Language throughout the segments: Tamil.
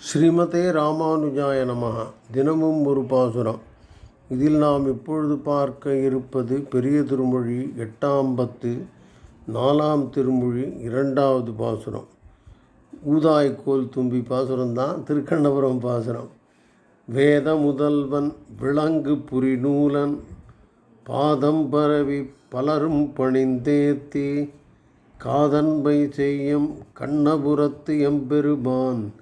ஸ்ரீமதே ராமானுஜாய நமஹ. தினமும் ஒரு பாசுரம். இதில் நாம் இப்பொழுது பார்க்க இருப்பது பெரிய திருமொழி எட்டாம் பத்து நாலாம் திருமொழி இரண்டாவது பாசுரம். ஊதாய்கோல் தும்பி பாசுரம்தான் திருக்கண்ணபுரம் பாசுரம். வேத முதல்வன் விலங்கு புரிநூலன் பாதம் பரவி பலரும் பணிந்தேத்தி காதன்பை செய்யும் கண்ணபுரத்து எம்பெருமான்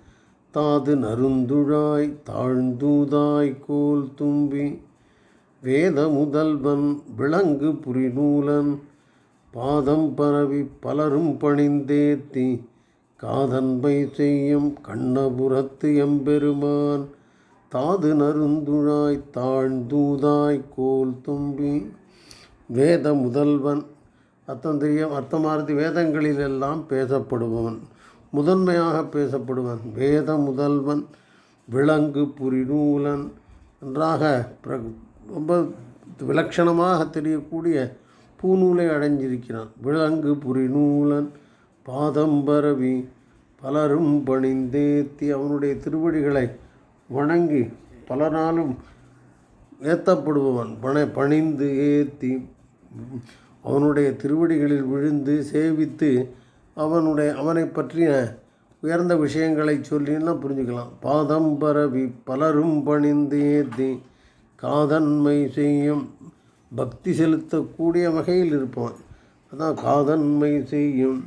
தாது நருந்துழாய் தாழ்ந்தூதாய் கோல் தும்பி. வேத முதல்வன் விளங்கு புரிநூலன் பாதம் பரவி பலரும் பணிந்தேத்தி காதன்பை செய்யும் கண்ணபுரத்து எம்பெருமான் தாது நருந்துழாய் தாழ்ந்தூதாய் கோல் தும்பி. வேத முதல்வன் அர்த்தம் தெரியும்? அர்த்தமானது வேதங்களிலெல்லாம் பேசப்படுபவன். முதன்மையாக பேசப்படுவன். வேத முதல்வன் விலங்கு புரிநூலன் நன்றாக பிர ரொம்ப விலட்சணமாக தெரியக்கூடிய பூநூலை அடைஞ்சிருக்கிறான். விலங்கு புரிநூலன் பாதம் பரவி பலரும் பணிந்தேத்தி அவனுடைய திருவடிகளை வணங்கி பல நாளும் ஏற்றப்படுபவன் பண பணிந்து ஏத்தி அவனுடைய திருவடிகளில் விழுந்து சேவித்து அவனுடைய அவனை பற்றிய உயர்ந்த விஷயங்களை சொல்லின்னா புரிஞ்சுக்கலாம். பாதம் பரவி பலரும் பணிந்து ஏத்தி காதன்மை செய்யும் பக்தி செலுத்தக்கூடிய வகையில் இருப்பான் அதான் காதன்மை செய்யும்.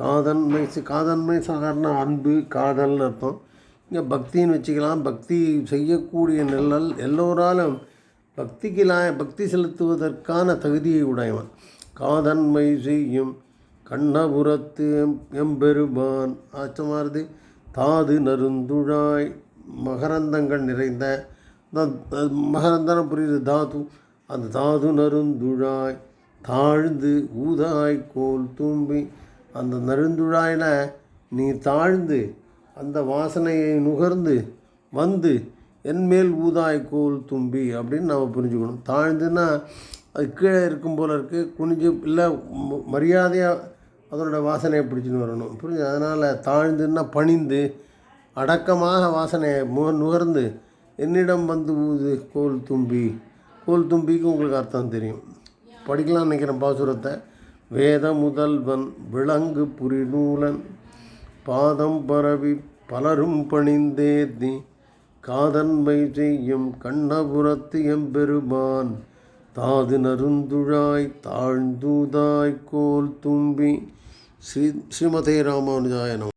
காதன்மை காதன்மை சாதாரண அன்பு காதல் அர்த்தம். இங்கே பக்தின்னு வச்சுக்கலாம். பக்தி செய்யக்கூடிய நிழல் எல்லோராலும் பக்திக்கு பக்தி செலுத்துவதற்கான தகுதியை உடையவன். காதன்மை செய்யும் கண்ணபுரத்து எம் எம்பெருமான் ஆச்சமாருது தாது நருந்துழாய் மகரந்தங்கள் நிறைந்த மகரந்தனம் புரியுது தாது. அந்த தாது நருந்துழாய் தாழ்ந்து ஊதாய் கோல் தும்பி அந்த நருந்துழாயில் நீ தாழ்ந்து அந்த வாசனையை நுகர்ந்து வந்து என்மேல் ஊதாய் கோல் தும்பி அப்படின்னு நம்ம புரிஞ்சுக்கணும். தாழ்ந்துன்னா அது கீழே இருக்கும் போல இருக்குது குனிஞ்சு இல்லை மரியாதையாக அதனோட வாசனையை பிடிச்சின்னு வரணும். புரிஞ்சு அதனால் தாழ்ந்துன்னா பணிந்து அடக்கமாக வாசனையை மு நுகர்ந்து என்னிடம் வந்து ஊது கோல் தும்பி. கோல் தும்பிக்கு உங்களுக்கு அர்த்தம் தெரியும். படிக்கலாம்னு நினைக்கிறேன் பாசுரத்தை. வேத முதல்வன் விலங்கு புரிநூலன் பாதம் பரவி பலரும் பணிந்தேத்தி காதன்மை செய்யும் கண்ணபுரத்து எம்பெருமான் தாது நருந்துழாய் தாழ்ந்தூதாய் கோல் தும்பி. ஸ்ரீ ஸ்ரீமதே ராமானுஜாய நமः.